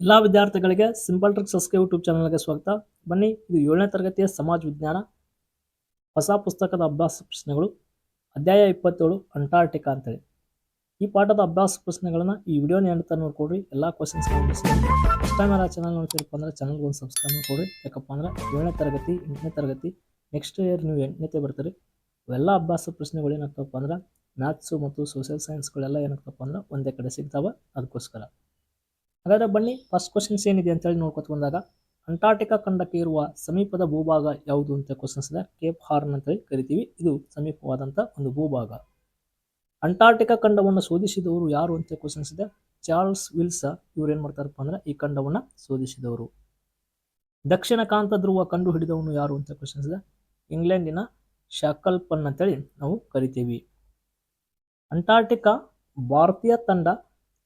ಎಲ್ಲ ವಿದ್ಯಾರ್ಥಿಗಳಿಗೆ simple trick ಸಸ್ಕೆ YouTube ಚಾನಲ್ಗೆ ಸ್ವಾಗತ. ಬನ್ನಿ, ಇದು ಏಳನೇ ತರಗತಿಯ ಸಮಾಜ ವಿಜ್ಞಾನ, ಹೊಸ ಪುಸ್ತಕದ ಅಭ್ಯಾಸ ಪ್ರಶ್ನೆಗಳು, ಅಧ್ಯಾಯ ಇಪ್ಪತ್ತೇಳು ಅಂಟಾರ್ಟಿಕಾ ಅಂತೇಳಿ. ಈ ಪಾಠದ ಅಭ್ಯಾಸ ಪ್ರಶ್ನೆಗಳನ್ನು ಈ ವಿಡಿಯೋನ ಹೇಳ್ತಾ ನೋಡ್ಕೊಡ್ರಿ. ಎಲ್ಲ ಕ್ವಶನ್ಸ್ ಫಸ್ಟ್ ಟೈಮ್ ಎಲ್ಲ ಚಾನಲ್ ನೋಡ್ತಿರಪ್ಪ ಅಂದ್ರೆ ಚಾನಲ್ಗೆ ಒಂದು ಸಬ್ಸ್ಕ್ರೈಬ್ ಮಾಡಿಕೊಡ್ರಿ. ಯಾಕಪ್ಪ ಅಂದ್ರೆ ಏಳನೇ ತರಗತಿ, ಎಂಟನೇ ತರಗತಿ ನೆಕ್ಸ್ಟ್ ಇಯರ್ ನೀವು ಎಂಟನೇತೆ ಬರ್ತೀರಿ. ಇವೆಲ್ಲ ಅಭ್ಯಾಸ ಪ್ರಶ್ನೆಗಳು ಏನಾಗ್ತಪ್ಪ ಅಂದ್ರೆ ಮ್ಯಾಥ್ಸು ಮತ್ತು ಸೋಷಿಯಲ್ ಸೈನ್ಸ್ಗಳೆಲ್ಲ ಏನಾಗ್ತಪ್ಪ ಅಂದ್ರೆ ಒಂದೇ ಕಡೆ ಸಿಗ್ತಾವೆ. ಅದಕ್ಕೋಸ್ಕರ. ಹಾಗಾದ್ರೆ ಬನ್ನಿ ಫಸ್ಟ್ ಕ್ವಶನ್ಸ್ ಏನಿದೆ ಅಂತೇಳಿ ನೋಡ್ಕೊತ ಬಂದಾಗ ಅಂಟಾರ್ಟಿಕಾ ಖಂಡಕ್ಕೆ ಇರುವ ಸಮೀಪದ ಭೂಭಾಗ ಯಾವುದು ಅಂತ ಕ್ವಶನ್ಸ್ ಇದೆ. ಕೇಪ್ ಹಾರ್ನ್ ಅಂತೇಳಿ ಕರಿತೀವಿ. ಇದು ಸಮೀಪವಾದಂಥ ಒಂದು ಭೂಭಾಗ. ಅಂಟಾರ್ಟಿಕಾ ಖಂಡವನ್ನು ಶೋಧಿಸಿದವರು ಯಾರು ಅಂತ ಕ್ವಶನ್ಸ್ ಇದೆ. ಚಾರ್ಲ್ಸ್ ವಿಲ್ಸ ಇವ್ರು ಏನು ಮಾಡ್ತಾರಪ್ಪ ಅಂದ್ರೆ ಈ ಖಂಡವನ್ನು ಶೋಧಿಸಿದವರು. ದಕ್ಷಿಣ ಕಾಂತ ಧ್ರುವ ಕಂಡು ಹಿಡಿದವನು ಯಾರು ಅಂತ ಕ್ವಶನ್ಸ್ ಇದೆ. ಇಂಗ್ಲೆಂಡಿನ ಶಾಕಲ್ಪನ್ ಅಂತೇಳಿ ನಾವು ಕರಿತೀವಿ. ಅಂಟಾರ್ಟಿಕಾ ಭಾರತೀಯ ತಂಡ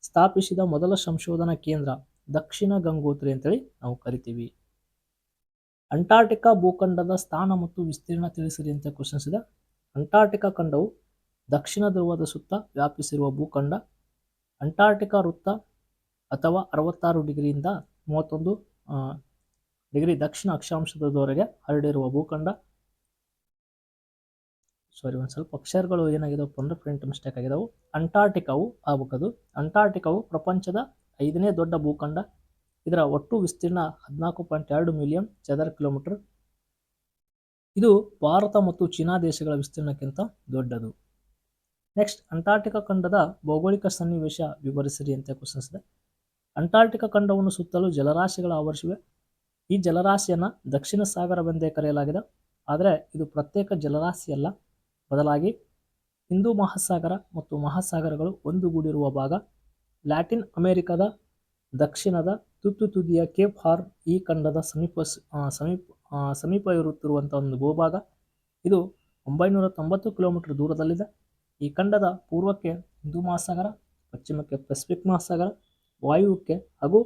ಸ್ಥಾಪಿಸಿದ ಮೊದಲ ಸಂಶೋಧನಾ ಕೇಂದ್ರ ದಕ್ಷಿಣ ಗಂಗೋತ್ರಿ ಅಂತೇಳಿ ನಾವು ಕರಿತೀವಿ. ಅಂಟಾರ್ಟಿಕಾ ಭೂಖಂಡದ ಸ್ಥಾನ ಮತ್ತು ವಿಸ್ತೀರ್ಣ ತಿಳಿಸಿರಿ ಅಂತ ಕ್ವಶನ್ಸ್ ಇದೆ. ಅಂಟಾರ್ಟಿಕಾ ಖಂಡವು ದಕ್ಷಿಣ ಧ್ರುವದ ಸುತ್ತ ವ್ಯಾಪಿಸಿರುವ ಭೂಖಂಡ. ಅಂಟಾರ್ಟಿಕಾ ವೃತ್ತ ಅಥವಾ ಅರವತ್ತಾರು ಡಿಗ್ರಿಯಿಂದ ಮೂವತ್ತೊಂದು ಡಿಗ್ರಿ ದಕ್ಷಿಣ ಅಕ್ಷಾಂಶದವರೆಗೆ ಹರಡಿರುವ ಭೂಖಂಡ. ಸಾರಿ ಒಂದು ಸ್ವಲ್ಪ ಅಕ್ಷರಗಳು ಏನಾಗಿದಾವಪ್ಪ ಅಂದ್ರೆ ಪ್ರಿಂಟ್ ಮಿಸ್ಟೇಕ್ ಆಗಿದಾವು. ಅಂಟಾರ್ಟಿಕಾವು ಆಗ್ಬೇಕದು. ಅಂಟಾರ್ಟಿಕಾವು ಪ್ರಪಂಚದ ಐದನೇ ದೊಡ್ಡ ಭೂಖಂಡ. ಇದರ ಒಟ್ಟು ವಿಸ್ತೀರ್ಣ ಹದಿನಾಲ್ಕು ಪಾಯಿಂಟ್ ಎರಡು ಮಿಲಿಯನ್ ಚದರ ಕಿಲೋಮೀಟರ್ ಇದು ಭಾರತ ಮತ್ತು ಚೀನಾ ದೇಶಗಳ ವಿಸ್ತೀರ್ಣಕ್ಕಿಂತ ದೊಡ್ಡದು. ನೆಕ್ಸ್ಟ್ ಅಂಟಾರ್ಟಿಕಾ ಖಂಡದ ಭೌಗೋಳಿಕ ಸನ್ನಿವೇಶ ವಿವರಿಸಿರಿ ಅಂತ ಕ್ವಶನ್ಸ್ ಇದೆ. ಅಂಟಾರ್ಟಿಕಾ ಖಂಡವನ್ನು ಸುತ್ತಲೂ ಜಲರಾಶಿಗಳ ಆವರಿಸಿವೆ. ಈ ಜಲರಾಶಿಯನ್ನು ದಕ್ಷಿಣ ಸಾಗರವೆಂದೇ ಕರೆಯಲಾಗಿದೆ. ಆದರೆ ಇದು ಪ್ರತ್ಯೇಕ ಜಲರಾಶಿಯಲ್ಲ. ಬದಲಾಗಿ ಹಿಂದೂ ಮಹಾಸಾಗರ ಮತ್ತು ಮಹಾಸಾಗರಗಳು ಒಂದುಗೂಡಿರುವ ಭಾಗ. ಲ್ಯಾಟಿನ್ ಅಮೆರಿಕದ ದಕ್ಷಿಣದ ತುತ್ತು ತುದಿಯ ಕೇಪ್ ಹಾರ್ ಈ ಖಂಡದ ಸಮೀಪ ಸಮೀಪ ಸಮೀಪ ಇರುತ್ತಿರುವಂಥ ಒಂದು ಭೂಭಾಗ ಇದು ಒಂಬೈನೂರ ತೊಂಬತ್ತು ಕಿಲೋಮೀಟರ್ ದೂರದಲ್ಲಿದೆ. ಈ ಖಂಡದ ಪೂರ್ವಕ್ಕೆ ಹಿಂದೂ ಮಹಾಸಾಗರ, ಪಶ್ಚಿಮಕ್ಕೆ ಪೆಸಿಫಿಕ್ ಮಹಾಸಾಗರ ವಾಯುವ್ಯಕ್ಕೆ ಹಾಗೂ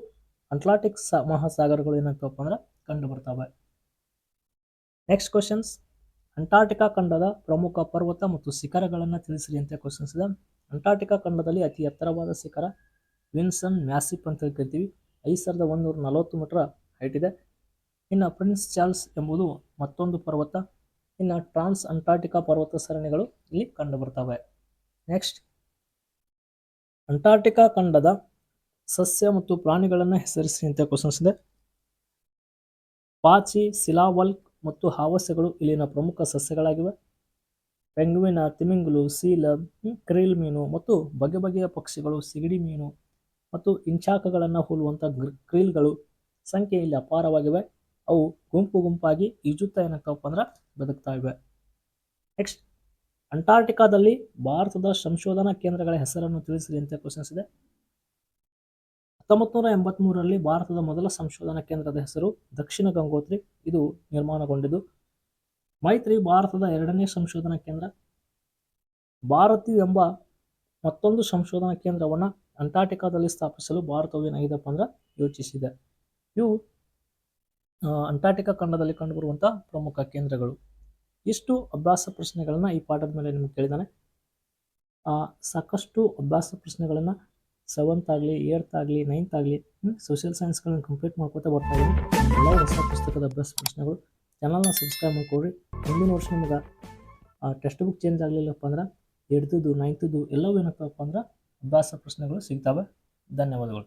ಅಟ್ಲಾಂಟಿಕ್ ಸ, ಮಹಾಸಾಗರಗಳು ಏನಾಗ್ತವಪ್ಪ ಅಂದ್ರೆ ಕಂಡು ಬರ್ತವೆ. ನೆಕ್ಸ್ಟ್ ಕ್ವಶನ್ಸ್ ಅಂಟಾರ್ಟಿಕಾ ಖಂಡದ ಪ್ರಮುಖ ಪರ್ವತ ಮತ್ತು ಶಿಖರಗಳನ್ನು ತಿಳಿಸಿರಿ ಅಂತ ಕ್ವಶನ್ಸ್ ಇದೆ. ಅಂಟಾರ್ಟಿಕಾ ಖಂಡದಲ್ಲಿ ಅತಿ ಎತ್ತರವಾದ ಶಿಖರ ವಿನ್ಸನ್ ಮ್ಯಾಸಿಪ್ ಅಂತ ಕರಿತೀವಿ. ಐದು ಸಾವಿರದ ಒಂದೂರ ನಲವತ್ತು ಮೀಟರ್ ಹೈಟ್ ಇದೆ. ಇನ್ನು ಪ್ರಿನ್ಸ್ ಚಾರ್ಲ್ಸ್ ಎಂಬುದು ಮತ್ತೊಂದು ಪರ್ವತ. ಇನ್ನು ಟ್ರಾನ್ಸ್ ಅಂಟಾರ್ಟಿಕಾ ಪರ್ವತ ಸರಣಿಗಳು ಇಲ್ಲಿ ಕಂಡು ಬರ್ತವೆ. ನೆಕ್ಸ್ಟ್ ಅಂಟಾರ್ಟಿಕಾ ಖಂಡದ ಸಸ್ಯ ಮತ್ತು ಪ್ರಾಣಿಗಳನ್ನು ಹೆಸರಿಸಿ ಅಂತ ಕ್ವಶನ್ಸ್ ಇದೆ. ಪಾಚಿ ಸಿಲಾವಲ್ಕ್ ಮತ್ತು ಹಾವಸ್ಯಗಳು ಇಲ್ಲಿನ ಪ್ರಮುಖ ಸಸ್ಯಗಳಾಗಿವೆ. ಪೆಂಗ್ವಿನ, ತಿಮಿಂಗುಲು, ಸೀಲ ಕ್ರೀಲ್ ಮೀನು ಮತ್ತು ಬಗೆ ಬಗೆಯ ಪಕ್ಷಿಗಳು, ಸಿಗಡಿ ಮೀನು ಮತ್ತು ಇಂಚಾಕಗಳನ್ನು ಹೋಲುವಂಥ ಕ್ರೀಲ್ಗಳು ಸಂಖ್ಯೆ ಇಲ್ಲಿ ಅಪಾರವಾಗಿವೆ. ಅವು ಗುಂಪು ಗುಂಪಾಗಿ ಈಜುತ್ತಾ ಏನಾಗ್ತಾವಪ್ಪ ಅಂದ್ರೆ ಬದುಕ್ತಾ ಇವೆ. ನೆಕ್ಸ್ಟ್, ಅಂಟಾರ್ಟಿಕಾದಲ್ಲಿ ಭಾರತದ ಸಂಶೋಧನಾ ಕೇಂದ್ರಗಳ ಹೆಸರನ್ನು ತಿಳಿಸಿರಿ ಅಂತ ಕ್ವಶನ್ಸ್ ಇದೆ. ಹತ್ತೊಂಬತ್ತು ನೂರ ಎಂಬತ್ಮೂರರಲ್ಲಿ ಭಾರತದ ಮೊದಲ ಸಂಶೋಧನಾ ಕೇಂದ್ರದ ಹೆಸರು ದಕ್ಷಿಣ ಗಂಗೋತ್ರಿ. ಇದು ನಿರ್ಮಾಣಗೊಂಡಿದ್ದು. ಮೈತ್ರಿ ಭಾರತದ ಎರಡನೇ ಸಂಶೋಧನಾ ಕೇಂದ್ರ. ಭಾರತಿ ಎಂಬ ಮತ್ತೊಂದು ಸಂಶೋಧನಾ ಕೇಂದ್ರವನ್ನು ಅಂಟಾರ್ಟಿಕಾದಲ್ಲಿ ಸ್ಥಾಪಿಸಲು ಭಾರತವು ಏನಾಗಿದೆಪ್ಪ ಅಂದ್ರೆ ಯೋಚಿಸಿದೆ. ಇವು ಅಂಟಾರ್ಟಿಕಾ ಖಂಡದಲ್ಲಿ ಕಂಡುಬರುವಂತಹ ಪ್ರಮುಖ ಕೇಂದ್ರಗಳು. ಇಷ್ಟು ಅಭ್ಯಾಸ ಪ್ರಶ್ನೆಗಳನ್ನು ಈ ಪಾಠದ ಮೇಲೆ ನಿಮ್ಗೆ ಕೇಳಿದ್ದಾನೆ ಸಾಕಷ್ಟು ಅಭ್ಯಾಸ ಪ್ರಶ್ನೆಗಳನ್ನು ಸೆವೆಂತ್ ಆಗಲಿ ಏರ್ತ್ ಆಗಲಿ ನೈನ್ತ್ ಆಗಲಿ ಸೋಷಿಯಲ್ ಸೈನ್ಸ್ಗಳನ್ನ ಕಂಪ್ಲೀಟ್ ಮಾಡ್ಕೋತಾ ಬರ್ತಾ ಇದ್ದೀನಿ ಎಲ್ಲ ಹೊಸ ಪುಸ್ತಕದ ಅಭ್ಯಾಸ ಪ್ರಶ್ನೆಗಳು. ಚಾನಲ್ನ ಸಬ್ಸ್ಕ್ರೈಬ್ ಮಾಡ್ಕೊಡ್ರಿ ಮುಂದಿನ ವರ್ಷ ನಿಮ್ಗೆ ಟೆಕ್ಸ್ಟ್ ಬುಕ್ ಚೇಂಜ್ ಆಗಲಿಲ್ಲಪ್ಪ ಅಂದ್ರೆ ಎಡ್ತದ್ದು ನೈನ್ತದ್ದು ಎಲ್ಲವೂ ಏನಪ್ಪಪ್ಪ ಅಂದ್ರೆ, ಅಭ್ಯಾಸ ಪ್ರಶ್ನೆಗಳು ಸಿಗ್ತವೆ. ಧನ್ಯವಾದಗಳು.